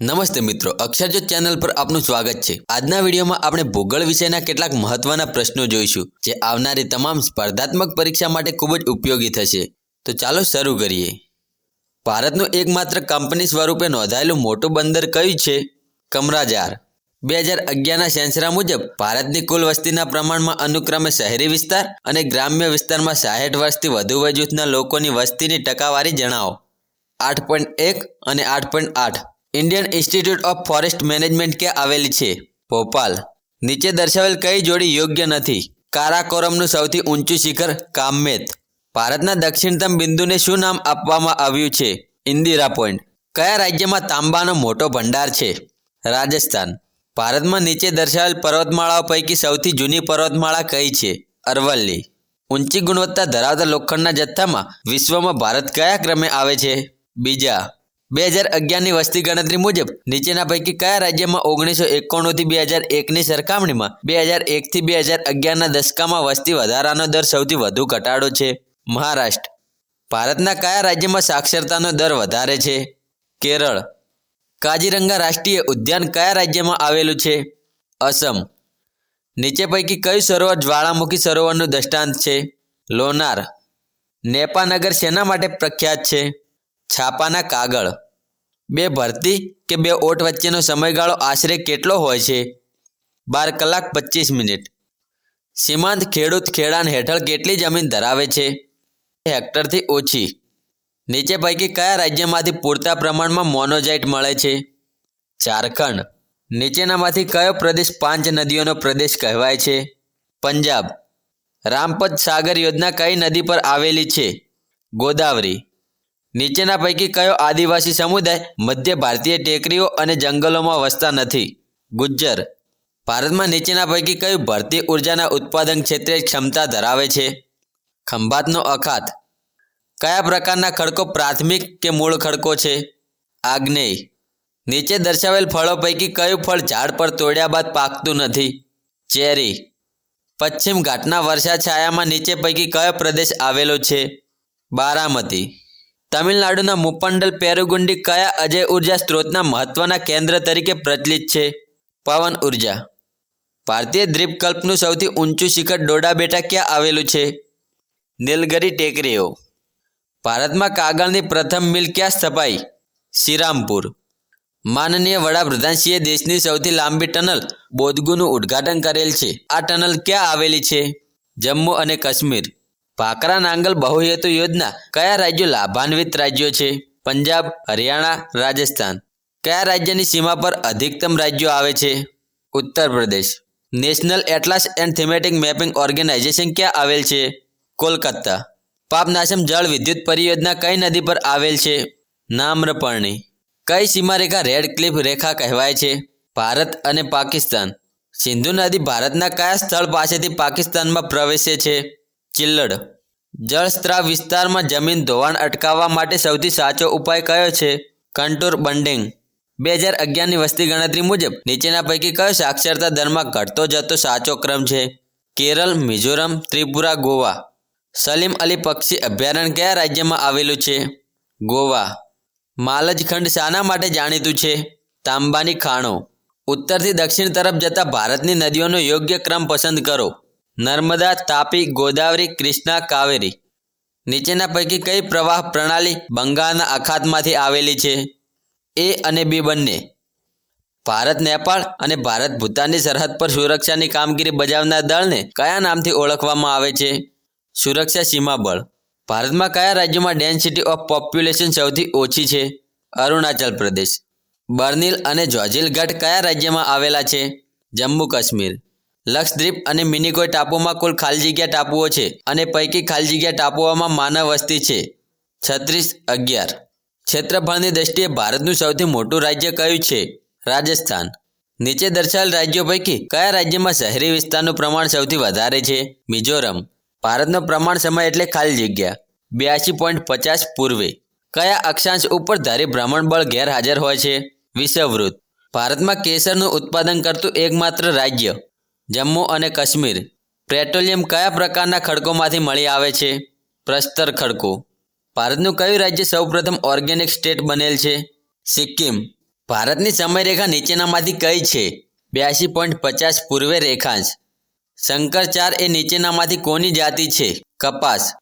નમસ્તે મિત્રો, અક્ષરજોત ચેનલ પર આપનું સ્વાગત છે. આજના વિડીયોમાં આપણે ભૂગોળ વિષયના કેટલાક મહત્વના પ્રશ્નો જોઈશું, જે આવનારી તમામ સ્પર્ધાત્મક પરીક્ષા માટે ખૂબ જ ઉપયોગી થશે. તો ચાલો શરૂ કરીએ. ભારતનું એકમાત્ર કંપની સ્વરૂપે નોંધાયેલું મોટું બંદર કયું છે? કમરાજાર. બે હજાર અગિયારના સેન્સરા મુજબ, ભારતની કુલ વસ્તીના પ્રમાણમાં અનુક્રમે શહેરી વિસ્તાર અને ગ્રામ્ય વિસ્તારમાં સાહીઠ વર્ષથી વધુ વય જૂથના લોકોની વસ્તીની ટકાવારી જણાવો. આઠ પોઈન્ટ એક અને આઠ પોઈન્ટ આઠ. Indian Institute of Forest Management ક્યાં આવેલી છે, ભોપાલ. નીચે દર્શાવેલ કઈ જોડી યોગ્ય નથી? કારાકોરમનું સૌથી ઊંચું શિખર કામમેત ભારતના દક્ષિણતમ બિંદુને શું નામ આપવામાં આવ્યું છે? ઇન્દિરા પોઈન્ટ. કયા રાજ્યમાં તાંબાનો મોટો ભંડાર છે? રાજસ્થાન. ભારતમાં નીચે દર્શાવેલ પર્વતમાળાઓ પૈકી સૌથી જૂની પર્વતમાળા કઈ છે? અરવલ્લી. ઊંચી ગુણવત્તા ધરાવતા લોખંડના જથ્થામાં વિશ્વમાં ભારત કયા ક્રમે આવે છે? બીજા. બે હજાર અગિયારની વસ્તી ગણતરી મુજબ નીચેના પૈકી કયા રાજ્યમાં ઓગણીસો એકોણુંથી બે હજાર એકની સરખામણીમાં બે હજાર એકથી બે હજાર અગિયારના દશકામાં વસ્તી વધારાનો દર સૌથી વધુ ઘટાડો છે? મહારાષ્ટ્ર. ભારતના કયા રાજ્યમાં સાક્ષરતાનો દર વધારે છે? કેરળ. કાજીરંગા રાષ્ટ્રીય ઉદ્યાન કયા રાજ્યમાં આવેલું છે? અસમ. નીચે પૈકી કયું સરોવર જ્વાળામુખી સરોવરનું દ્રષ્ટાંત છે? લોનાર. નેપાનગર શેના માટે પ્રખ્યાત છે? છાપાના કાગળ. બે ભરતી કે બે ઓટ વચ્ચેનો સમયગાળો આશરે કેટલો હોય છે? બાર કલાક પચીસ મિનિટ. સીમાંત ખેડૂત ખેડાણ હેઠળ કેટલી જમીન ધરાવે છે? હેક્ટરથી ઓછી. નીચે પૈકી કયા રાજ્યમાંથી પૂરતા પ્રમાણમાં મોનોજાઇટ મળે છે? ઝારખંડ. નીચેનામાંથી કયો પ્રદેશ પાંચ નદીઓનો પ્રદેશ કહેવાય છે? પંજાબ. રામપત સાગર યોજના કઈ નદી પર આવેલી છે? ગોદાવરી. નીચેના પૈકી કયો આદિવાસી સમુદાય મધ્ય ભારતીય ટેકરીઓ અને જંગલોમાં વસતા નથી? ગુજ્જર. ભારતમાં નીચેના પૈકી કયું ભરતી ઉર્જાના ઉત્પાદન ક્ષેત્રે ક્ષમતા ધરાવે છે? ખંભાતનો અખાત. કયા પ્રકારના ખડકો પ્રાથમિક કે મૂળ ખડકો છે? આગ્નેય. નીચે દર્શાવેલ ફળો પૈકી કયું ફળ ઝાડ પર તોડ્યા બાદ પાકતું નથી? ચેરી. પશ્ચિમ ઘાટના વર્ષા છાયામાં નીચે પૈકી કયો પ્રદેશ આવેલો છે? બારામતી. તમિલનાડુના મુપંડલ પેરુગુંડી કયા અજય ઊર્જા સ્ત્રોતના મહત્વના કેન્દ્ર તરીકે પ્રચલિત છે? પવન ઊર્જા. ભારતીય દ્વીપકલ્પનું સૌથી ઊંચું શિખર ડોડાબેટા ક્યાં આવેલું છે? નીલગરી ટેકરીઓ. ભારતમાં કાગળની પ્રથમ મિલ ક્યાં સ્થપાઈ? શ્રીરામપુર. માનનીય વડાપ્રધાનશ્રીએ દેશની સૌથી લાંબી ટનલ બોધગુનું ઉદ્ઘાટન કરેલ છે. આ ટનલ ક્યાં આવેલી છે? જમ્મુ અને કાશ્મીર. ભાકરા નાંગલ બહુહેતુ યોજના. કયા રાજ્યો લાભાન્વિત રાજ્યો છે? પંજાબ, હરિયાણા, રાજસ્થાન. કયા રાજ્યની સીમા પર અધિકતમ રાજ્યો આવે છે? Uttar Pradesh. National Atlas and Thematic Mapping Organisation ક્યાં આવેલ છે? કોલકાતા. પાપનાશમ જળ વિદ્યુત પરિયોજના કઈ નદી પર આવેલ છે? નામ્રપર્ણી. કઈ સીમારેખા રેડ ક્લિફ રેખા કહેવાય છે? ભારત અને પાકિસ્તાન. સિંધુ નદી ભારતના કયા સ્થળ પાસેથી પાકિસ્તાનમાં પ્રવેશે છે? ચિલ્લડ. જળસ્ત્રાવ વિસ્તારમાં જમીન ધોવાણ અટકાવવા માટે સૌથી સાચો ઉપાય કયો છે? Contour bunding. બે હજાર અગિયારની વસ્તી ગણતરી મુજબ નીચેના પૈકી કયો સાક્ષરતા દરમાં ઘટતો જતો સાચો ક્રમ છે? કેરળ, મિઝોરમ, ત્રિપુરા, ગોવા. સલીમ અલી પક્ષી અભયારણ્ય કયા રાજ્યમાં આવેલું છે? ગોવા. માલજ ખંડ શાના માટે જાણીતું છે? તાંબાની ખાણો. ઉત્તરથી દક્ષિણ તરફ જતા ભારતની નદીઓનો યોગ્ય ક્રમ પસંદ કરો. નર્મદા, તાપી, ગોદાવરી, કૃષ્ણા, કાવેરી. નીચેના પૈકી કઈ પ્રવાહ પ્રણાલી બંગાળના અખાતમાંથી આવેલી છે? એ અને બી બંને. ભારત, નેપાળ અને ભારત ભૂતાનની સરહદ પર સુરક્ષાની કામગીરી બજાવનાર દળને કયા નામથી ઓળખવામાં આવે છે? સુરક્ષા સીમા બળ. ભારતમાં કયા રાજ્યમાં ડેન્સિટી ઓફ પોપ્યુલેશન સૌથી ઓછી છે? અરુણાચલ પ્રદેશ. બર્નિલ અને જોજિલગઢ કયા રાજ્યમાં આવેલા છે? જમ્મુ કાશ્મીર. લક્ષદ્વીપ અને મિનિકોય ટાપુમાં કુલ ખાલી જગ્યા ટાપુઓ છે અને પૈકી ખાલી જગ્યા ટાપુઓમાં માનવ વસ્તી છે. છત્રીસ અગિયાર. ક્ષેત્રફળની દ્રષ્ટિએ ભારતનું સૌથી મોટું રાજ્ય કયું છે? રાજસ્થાન. નીચે દર્શાવેલ રાજ્યો પૈકી કયા રાજ્યમાં શહેરી વિસ્તારનું પ્રમાણ સૌથી વધારે છે? મિઝોરમ. ભારતનો પ્રમાણ સમય એટલે ખાલી જગ્યા. બ્યાસી પોઈન્ટ પચાસ પૂર્વે. કયા અક્ષાંશ ઉપર ધારી ભ્રમણબળ ગેરહાજર હોય છે? વિષવવૃત્ત. ભારતમાં કેસરનું ઉત્પાદન કરતું એકમાત્ર રાજ્ય જમ્મુ અને કાશ્મીર. પેટ્રોલિયમ કયા પ્રકારના ખડકોમાંથી મળી આવે છે? પ્રસ્તર ખડકો. ભારતનું કયું રાજ્ય સૌપ્રથમ ઓર્ગેનિક સ્ટેટ બનેલ છે? સિક્કિમ. ભારતની સમયરેખા નીચેનામાંથી કઈ છે? બ્યાસી પોઈન્ટ પચાસ પૂર્વે રેખાંશ. શંકરચાર એ નીચેનામાંથી કોની જાતિ છે? કપાસ.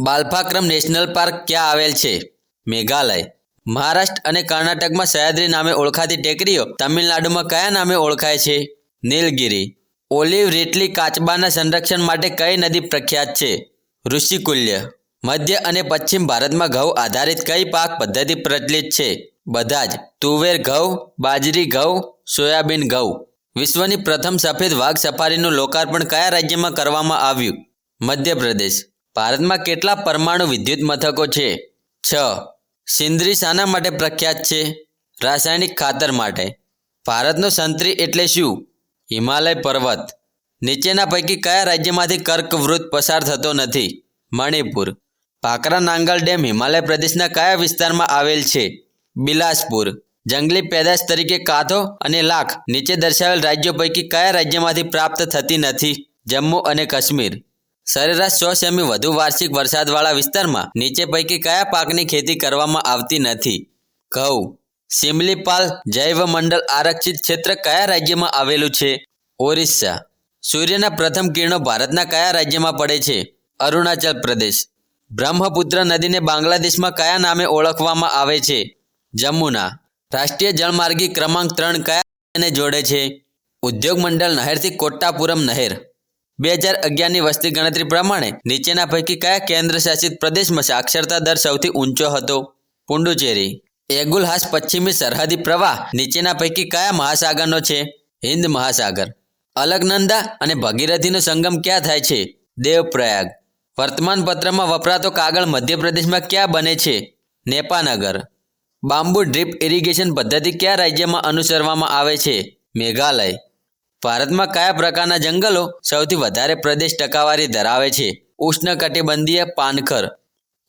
બાલફાક્રમ નેશનલ પાર્ક ક્યાં આવેલ છે? મેઘાલય. મહારાષ્ટ્ર અને કર્ણાટકમાં સહ્યાદ્રી નામે ઓળખાતી ટેકરીઓ તમિલનાડુમાં કયા નામે ઓળખાય છે? નીલગિરી. ઓલિવ રીટલી કાચબાના સંરક્ષણ માટે કઈ નદી પ્રખ્યાત છે? ઋષિકુલ્ય, મધ્ય અને પશ્ચિમ ભારતમાં ઘઉં આધારિત કઈ પાક પદ્ધતિ પ્રચલિત છે? બધા જ. તુવેર ઘઉં, બાજરી ઘઉં, સોયાબીન ઘઉં. વિશ્વની પ્રથમ સફેદ વાઘ સફારીનું લોકાર્પણ કયા રાજ્યમાં કરવામાં આવ્યું? મધ્યપ્રદેશ. ભારતમાં કેટલા પરમાણુ વિદ્યુત મથકો છે? છ. સિંદરી શાના માટે પ્રખ્યાત છે? રાસાયણિક ખાતર માટે. ભારતનો સંત્રી એટલે શું? હિમાલય પર્વત. નીચેના પૈકી કયા રાજ્યમાંથી કર્કવૃત પસાર થતો નથી? મણિપુર. ભાકરા નાંગલ ડેમ હિમાલય પ્રદેશના કયા વિસ્તારમાં આવેલ છે? બિલાસપુર. જંગલી પેદાશ તરીકે કાથો અને લાખ નીચે દર્શાવેલ રાજ્યો પૈકી કયા રાજ્યમાંથી પ્રાપ્ત થતી નથી? જમ્મુ અને કાશ્મીર. સરેરાશ સો સેમી વધુ વાર્ષિક વરસાદવાળા વિસ્તારમાં નીચે પૈકી કયા પાકની ખેતી કરવામાં આવતી નથી? ઘઉં. સિમલીપાલ જૈવમંડળ આરક્ષિત ક્ષેત્ર કયા રાજ્યમાં આવેલું છે? ઓરિસ્સા. સૂર્યના પ્રથમ કિરણો ભારતના કયા રાજ્યમાં પડે છે? અરુણાચલ પ્રદેશ. બ્રહ્મપુત્ર નદીને બાંગ્લાદેશમાં કયા નામે ઓળખવામાં આવે છે? જમુના. રાષ્ટ્રીય જળમાર્ગી ક્રમાંક ત્રણ કયા જોડે છે? ઉદ્યોગ મંડળ નહેરથી કોટ્ટાપુરમ નહેર. બે હજાર અગિયારની વસ્તી ગણતરી પ્રમાણે નીચેના પૈકી કયા કેન્દ્ર શાસિત પ્રદેશમાં સાક્ષરતા દર સૌથી ઊંચો હતો? પુંડુચેરી. એગુલહાસ પશ્ચિમી સરહદી પ્રવાહ નીચેના પૈકી કયા મહાસાગરનો છે? હિન્દ મહાસાગર. અલકનંદા અને ભગીરથીનો સંગમ ક્યાં થાય છે? દેવપ્રયાગ. વર્તમાનપત્રમાં વપરાતો કાગળ મધ્યપ્રદેશમાં ક્યાં બને છે? નેપાનગર. બાંબુ ડ્રીપ ઇરિગેશન પદ્ધતિ કયા રાજ્યમાં અનુસરવામાં આવે છે? મેઘાલય. ભારતમાં કયા પ્રકારના જંગલો સૌથી વધારે પ્રદેશ ટકાવારી ધરાવે છે? ઉષ્ણકટિબંધીય પાનખર.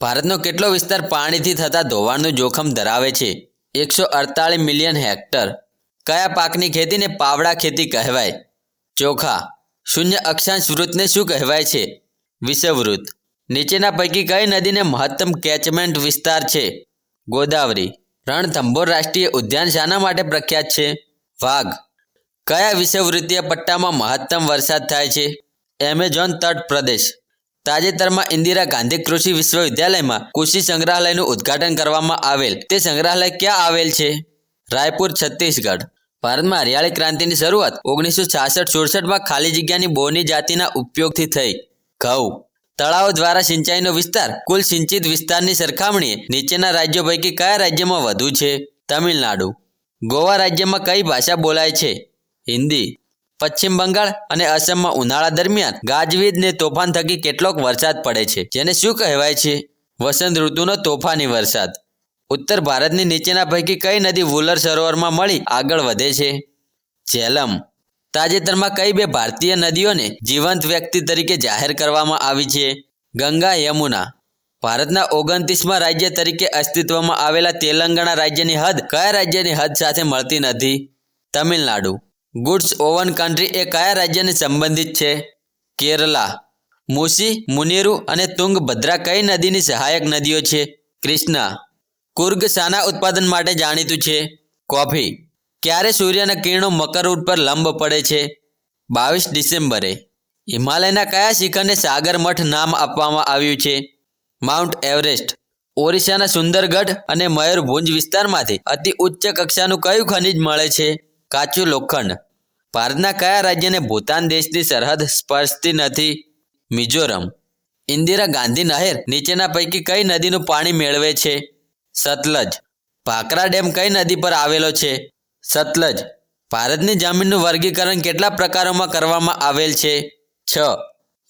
ભારતનો કેટલો વિસ્તાર પાણીથી થતા ધોવાણનું જોખમ ધરાવે છે? એકસો અડતાળીસ મિલિયન હેક્ટર. કયા પાકની ખેતીને પાવડા ખેતી કહેવાય? ચોખા. શૂન્ય અક્ષાંશ વૃત્તને શું કહેવાય છે? વિષવવૃત્ત. નીચેના પૈકી કઈ નદીને મહત્તમ કેચમેન્ટ વિસ્તાર છે? ગોદાવરી. રણથંભોર રાષ્ટ્રીય ઉદ્યાન શાના માટે પ્રખ્યાત છે? વાઘ. કયા વિષવવૃત્તીય પટ્ટામાં મહત્તમ વરસાદ થાય છે? એમેઝોન તટ પ્રદેશ. તાજેતરમાં ઇન્દિરા ગાંધી કૃષિ વિશ્વવિદ્યાલયમાં કૃષિ સંગ્રહાલયનું ઉદ્ઘાટન કરવામાં આવેલ. તે સંગ્રહાલય ક્યાં આવેલ છે? રાયપુર, છત્તીસગઢ. ભારતમાં હરિયાળી ક્રાંતિની શરૂઆત ઓગણીસો છાસઠ સુડસઠમાં ખાલી જગ્યાની બોની જાતિના ઉપયોગથી થઈ. ઘઉં. તળાવો દ્વારા સિંચાઈનો વિસ્તાર કુલ સિંચિત વિસ્તારની સરખામણીએ નીચેના રાજ્યો પૈકી કયા રાજ્યમાં વધુ છે? તમિલનાડુ. ગોવા રાજ્યમાં કઈ ભાષા બોલાય છે? હિન્દી. પશ્ચિમ બંગાળ અને અસમમાં ઉનાળા દરમિયાન ગાજવીજ ને તોફાન થકી કેટલોક વરસાદ પડે છે. જેને શું કહેવાય છે? વસંત ઋતુનો તોફાની વરસાદ. ઉત્તર ભારતની નીચેના પૈકી કઈ નદી વુલર સરોવરમાં મળી આગળ વધે છે? ઝેલમ. તાજેતરમાં કઈ બે ભારતીય નદીઓને જીવંત વ્યક્તિ તરીકે જાહેર કરવામાં આવી છે? ગંગા યમુના. ભારતના ઓગણત્રીસમાં રાજ્ય તરીકે અસ્તિત્વમાં આવેલા તેલંગાણા રાજ્યની હદ કયા રાજ્યની હદ સાથે મળતી નથી? તમિલનાડુ. ગુડ્સ ઓવન કન્ટ્રી એ કયા રાજ્યને સંબંધિત છે? કેરલા, મુસી, મુનેરુ અને તુંગભદ્રા કઈ નદીની સહાયક નદીઓ છે? કૃષ્ણા કુર્ગ શાના ઉત્પાદન માટે જાણીતું છે. કોફી, ક્યારે સૂર્યના કિરણો મકર પર લંબ પડે છે? બાવીસ ડિસેમ્બરે, હિમાલયના કયા શિખરને સાગરમઠ નામ આપવામાં આવ્યું છે? માઉન્ટ એવરેસ્ટ, ઓરિસ્સાના સુંદરગઢ અને મયુરભુંજ વિસ્તારમાંથી અતિ ઉચ્ચ કક્ષાનું કયું ખનિજ મળે છે? કાચું લોખંડ ભારતના કયા રાજ્યને ભૂતાન દેશની સરહદ સ્પર્શતી નથી? મિઝોરમ. ઇન્દિરા ગાંધી નહેર નીચેના પૈકી કઈ નદીનું પાણી મેળવે છે? સતલજ. ભાકરા ડેમ કઈ નદી પર આવેલો છે? સતલજ. ભારતની જમીનનું વર્ગીકરણ કેટલા પ્રકારોમાં કરવામાં આવેલ છે? છ.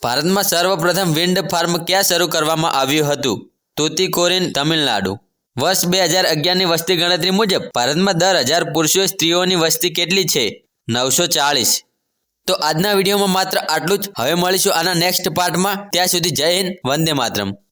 ભારતમાં સર્વપ્રથમ વિન્ડ ફાર્મ ક્યાં શરૂ કરવામાં આવ્યું હતું? તુતિકોરિન, તમિલનાડુ. વર્ષ બે હજાર અગિયારની વસ્તી ગણતરી મુજબ ભારતમાં દર હજાર પુરુષો સ્ત્રીઓની વસ્તી કેટલી છે? નવસો ચાલીસ તો આજના વિડીયોમાં માત્ર આટલું જ. હવે મળીશું આના નેક્સ્ટ પાર્ટમાં ત્યાં સુધી જય હિન્દ, વંદે માતરમ.